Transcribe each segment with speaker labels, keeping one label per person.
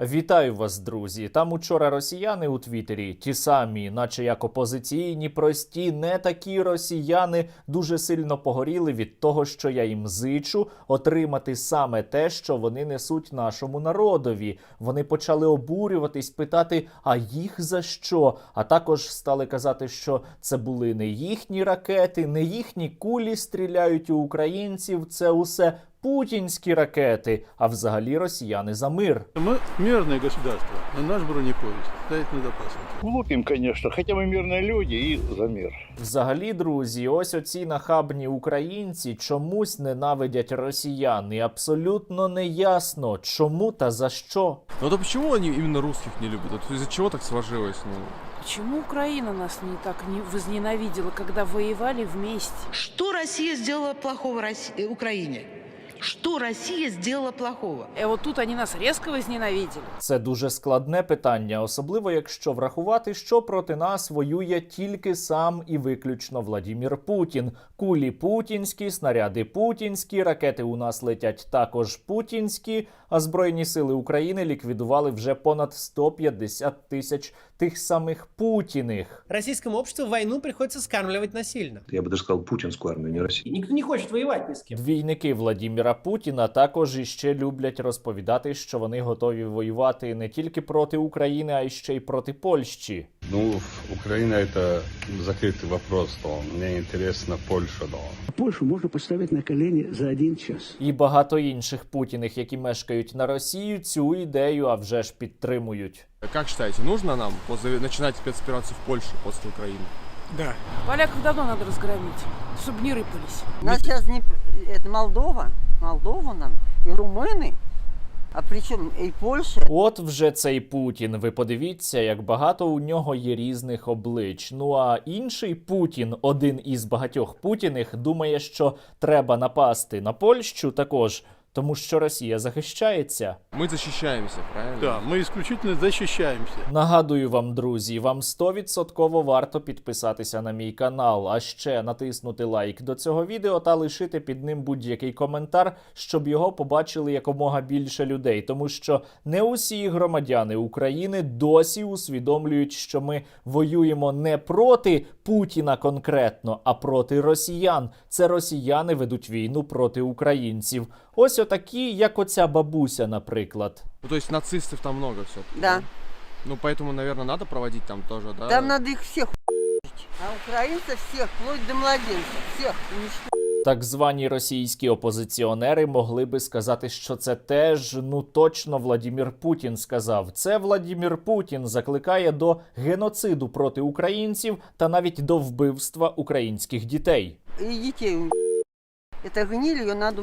Speaker 1: Вітаю вас, друзі. Там учора росіяни у Твіттері, ті самі, наче як опозиційні, прості, не такі росіяни, дуже сильно погоріли від того, що я їм зичу отримати саме те, що вони несуть нашому народові. Вони почали обурюватись, питати, а їх за що? А також стали казати, що це були не їхні ракети, не їхні кулі стріляють у українців. Це усе путінські ракети. А взагалі росіяни за мир.
Speaker 2: Мы мирное государство, но наш бронепоезд стоит на запасах.
Speaker 3: Глупим, конечно, хотя мы мирные люди и за мир.
Speaker 1: Взагалі, друзі, ось оці нахабні українці чомусь ненавидять росіян, і абсолютно не ясно, чому та за що.
Speaker 4: Ну то почему они именно русских не любят? Вот из-за чего так сложилось? Ну,
Speaker 5: Почему Украина нас не так не возненавидела, когда воевали вместе?
Speaker 6: Что Россия сделала плохого Росси- э, Украине? Что Россия сделала плохого?
Speaker 5: И вот тут они нас резко возненавидели.
Speaker 1: Це дуже складне питання, особливо якщо врахувати, що проти нас воює тільки сам і виключно Владімір Путін. Кулі путінські, снаряди путінські, ракети у нас летять також путінські. А збройні сили України ліквідували вже понад 150 тисяч тих самих путіних.
Speaker 7: Российскому обществу войну приходится скармливать насильно.
Speaker 8: я бы даже сказал, путинскую армию, не Росію.
Speaker 7: Ніхто никто не хоче воювати ні з ким.
Speaker 1: Двійники Владіміра Путіна також іще люблять розповідати, що вони готові воювати не тільки проти України, а й ще й проти Польщі.
Speaker 9: Ну, Украина это закрытый вопрос, то мне интересно Польша, да.
Speaker 10: Польшу можно поставить на колени за один час.
Speaker 1: І багато інших путіних, які мешкають на Росію, цю ідею а вже ж підтримують.
Speaker 4: как считаете, нужно нам после, начинать спецоперацию в Польше после Украины?
Speaker 5: Поляков давно надо разгромить, чтобы не рыпались.
Speaker 11: У нас сейчас не это Молдова, Молдова нам и румыны, а причому і Польща.
Speaker 1: От вже цей Путін. Ви подивіться, як багато у нього є різних облич. Ну а інший Путін, один із багатьох путіних, думає, що треба напасти на Польщу також, тому що Росія захищається.
Speaker 4: Мы защищаемся, правильно?
Speaker 2: Да, мы исключительно защищаемся.
Speaker 1: Нагадую вам, друзі, вам 100% варто підписатися на мій канал, а ще натиснути лайк до цього відео та лишити під ним будь-який коментар, щоб його побачили якомога більше людей, тому що не усі громадяни України досі усвідомлюють, що ми воюємо не проти Путіна конкретно, а проти росіян. Це росіяни ведуть війну проти українців. Ось отакі, як оця бабуся, наприклад.
Speaker 4: Ну, то есть нацистов там много все.
Speaker 11: Да.
Speaker 4: Ну, поэтому, наверное, надо проводить там тоже, да?
Speaker 11: Там надо их всех а украинцев всех, вплоть до младенцев, всех уничтожить.
Speaker 1: Так звані російські опозиціонери могли би сказати, що це теж ну точно Владімір Путін сказав. Це Владімір Путін закликає до геноциду проти українців та навіть до вбивства українських дітей.
Speaker 11: И детей уничтожить. Это гниль, ее надо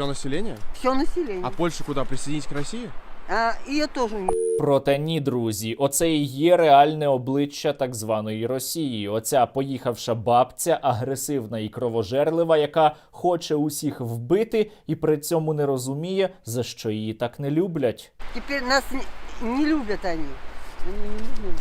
Speaker 4: Все население?
Speaker 11: все население.
Speaker 4: А Польша куда, присоединить к России?
Speaker 11: А ее тоже уничтожить.
Speaker 1: Проте ні, друзі, оце і є реальне обличчя так званої Росії. Оця поїхавша бабця, агресивна і кровожерлива, яка хоче усіх вбити і при цьому не розуміє, за що її так не люблять.
Speaker 11: Теперь нас не, не любят они. Они не любят.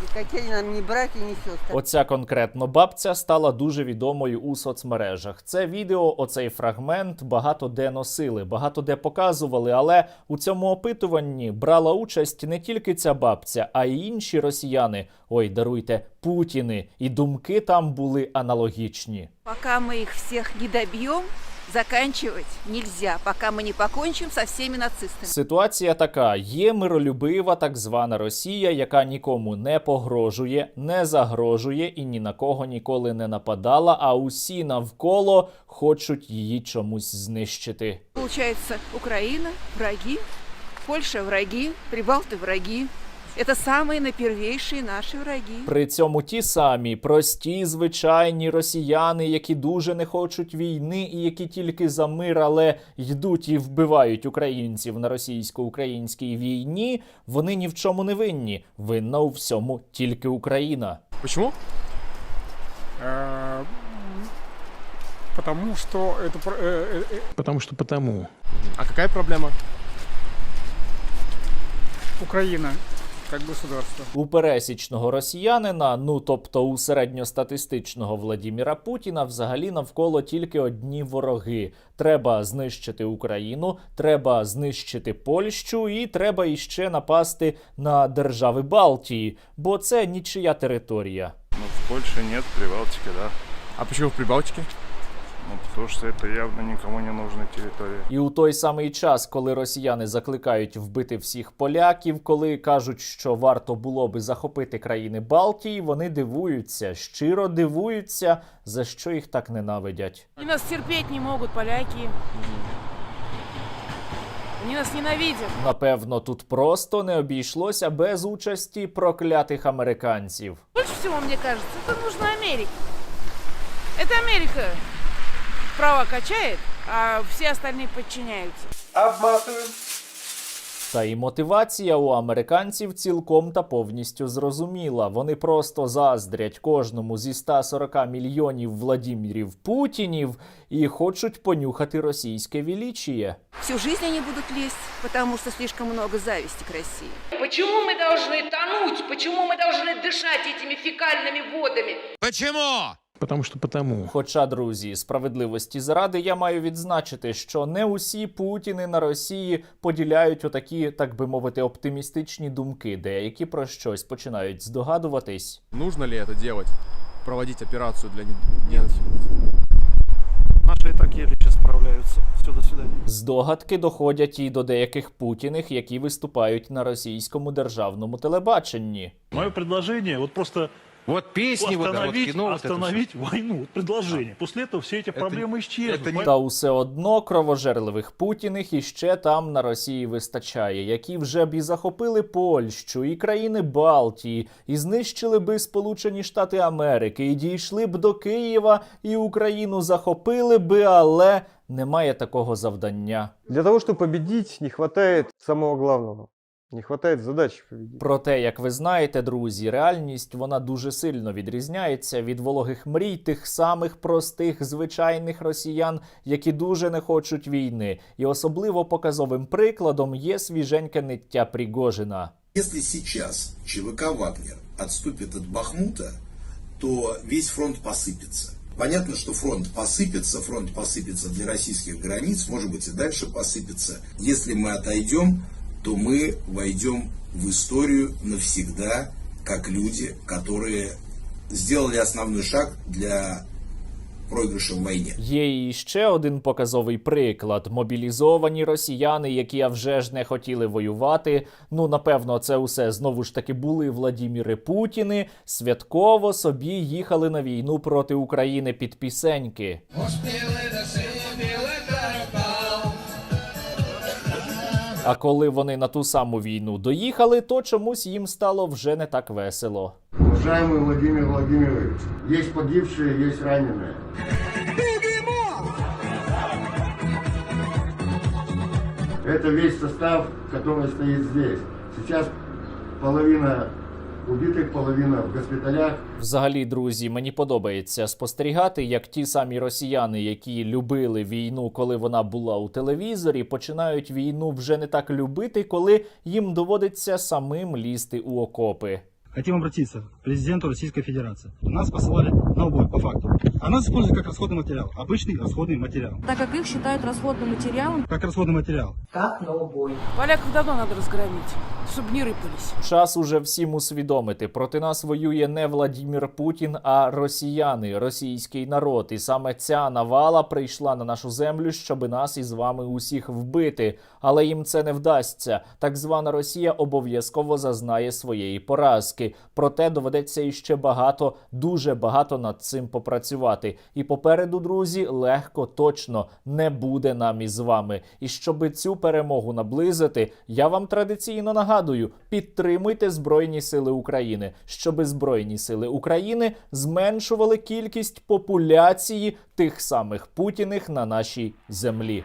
Speaker 11: Никакие нам ни братья, ни сестры.
Speaker 1: Оця конкретно бабця стала дуже відомою у соцмережах. Це відео, оцей фрагмент багато де носили, багато де показували. Але у цьому опитуванні брала участь не тільки ця бабця, а й інші росіяни. Ой, даруйте, путіни. І думки там були аналогічні.
Speaker 5: Пока мы их всех не добьем, заканчивать нельзя, пока мы не покончим со всеми нацистами.
Speaker 1: Ситуація така: є миролюбива так звана Росія, яка нікому не погрожує, не загрожує і ні на кого ніколи не нападала. А усі навколо хочуть її чомусь знищити.
Speaker 5: Получается, Украина – враги, Польша – враги, Прибалты – враги. Это самые напервейшие наши враги.
Speaker 1: При цьому ті самі прості, звичайні росіяни, які дуже не хочуть війни і які тільки за мир, але йдуть і вбивають українців на російсько-українській війні. Вони ні в чому не винні. Винна у всьому тільки Україна.
Speaker 4: Почему?
Speaker 7: Потому что это...
Speaker 10: Потому что потому.
Speaker 4: А какая проблема?
Speaker 7: Украина как государство.
Speaker 1: У пересічного росіянина, ну тобто у середньостатистичного Владіміра Путіна, взагалі навколо тільки одні вороги. Треба знищити Україну, треба знищити Польщу, і треба іще напасти на держави Балтії, бо це нічия територія.
Speaker 3: Ну, в Польше нет, в Прибалтике, да.
Speaker 4: А почему в Прибалтике?
Speaker 3: Ну, потому что это явно никому не нужная территория.
Speaker 1: І у той самий час, коли росіяни закликають вбити всіх поляків, коли кажуть, що варто було би захопити країни Балтії, вони дивуються, щиро дивуються, за що їх так ненавидять.
Speaker 5: Они нас терпеть не могут, поляки. Они нас ненавидят.
Speaker 1: Напевно, тут просто не обійшлося без участі проклятих американців.
Speaker 5: Больше всего, мне кажется, это нужно Америке. Это Америка права качает, а все остальные подчиняются.
Speaker 1: Та і мотивація у американців цілком та повністю зрозуміла. Вони просто заздрять кожному зі 140 мільйонів Владімірів Путінів і хочуть понюхати російське величіє.
Speaker 5: Всю жизнь они будут лезть, потому что слишком много зависти к России.
Speaker 6: Почему мы должны тонуть? Почему мы должны дышать этими фекальными водами?
Speaker 10: Потому что потому.
Speaker 1: Хоча, друзі, справедливості заради я маю відзначити, що не усі путіни на Росії поділяють отакі, так би мовити, оптимістичні думки. Деякі про щось починають здогадуватись.
Speaker 4: Нужно ли это делать? Проводить операцию для денацификации?
Speaker 3: Наши и так справляются. Все, до свидания.
Speaker 1: Здогадки доходять і до деяких путіних, які виступають на російському державному телебаченні.
Speaker 10: Мое предложение, вот просто
Speaker 4: Вот песни
Speaker 10: остановить, остановить войну. Вот предложение. После этого все эти
Speaker 4: Это-
Speaker 10: проблемы исчезнут.
Speaker 4: это не-
Speaker 1: Та усе одно кровожерливих путіних іще там на Росії вистачає, які вже б і захопили Польщу, і країни Балтії, і знищили би Сполучені Штати Америки, і дійшли б до Києва, і Україну захопили би, але немає такого завдання.
Speaker 12: Для того, чтобы победить, не хватает самого главного. Не хватает задачи победить.
Speaker 1: Проте, як ви знаєте, друзі, реальність вона дуже сильно відрізняється від вологих мрій тих самих простих звичайних росіян, які дуже не хочуть війни. І особливо показовим прикладом є свіженьке ниття Пригожина.
Speaker 13: Если сейчас ЧВК «Вагнер» отступит от Бахмута, то весь фронт посыпется. Понятно, что фронт посыпется, фронт посыпется для российских границ, может быть и дальше посыпется. Если мы отойдем, то мы войдем в историю навсегда, как люди, которые сделали основной шаг для проигрыша в войне.
Speaker 1: Є і ще один показовий приклад: мобілізовані росіяни, які а вже ж не хотіли воювати. Ну напевно, це усе знову ж таки були Владіміри Путіни. Святково собі їхали на війну проти України під пісеньки. А коли вони на ту саму війну доїхали, то чомусь їм стало вже не так весело.
Speaker 12: Уважаемый Владимир Владимирович, есть погибшие, есть раненые. Это весь состав, который стоит здесь. Сейчас половина убитых, половина в госпіталях.
Speaker 1: Взагалі, друзі, мені подобається спостерігати, як ті самі росіяни, які любили війну, коли вона була у телевізорі, починають війну вже не так любити, коли їм доводиться самим лізти у окопи
Speaker 10: Хотим обратиться к президенту Российской Федерации. Нас посылали на убой, по факту. А нас используют как расходный материал. Обычный расходный материал.
Speaker 5: Так как их считают расходным материалом,
Speaker 10: Как расходный материал.
Speaker 5: поляков давно надо разгромить, чтобы не рыпались.
Speaker 1: Час уже всім усвідомити. Проти нас воює не Владімір Путін, а росіяни, російський народ. І саме ця навала прийшла на нашу землю, щоб нас із вами усіх вбити. Але їм це не вдасться. Так звана Росія обов'язково зазнає своєї поразки. Проте доведеться іще багато, дуже багато над цим попрацювати. І попереду, друзі, легко точно не буде нам із вами. І щоб цю перемогу наблизити, я вам традиційно нагадую: підтримуйте Збройні Сили України, щоби Збройні Сили України зменшували кількість популяції тих самих путіних на нашій землі.